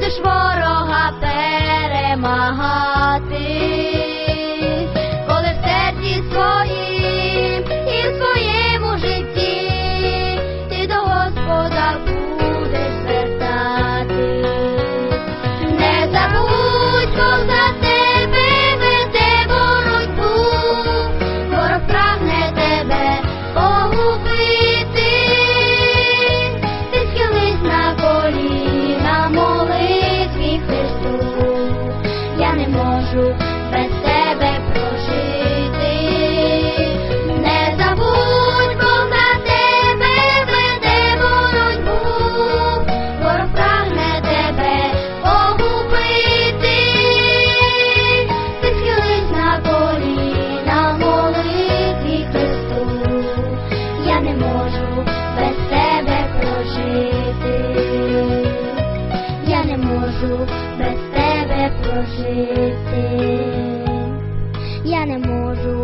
de schwor Жити, Я не можу.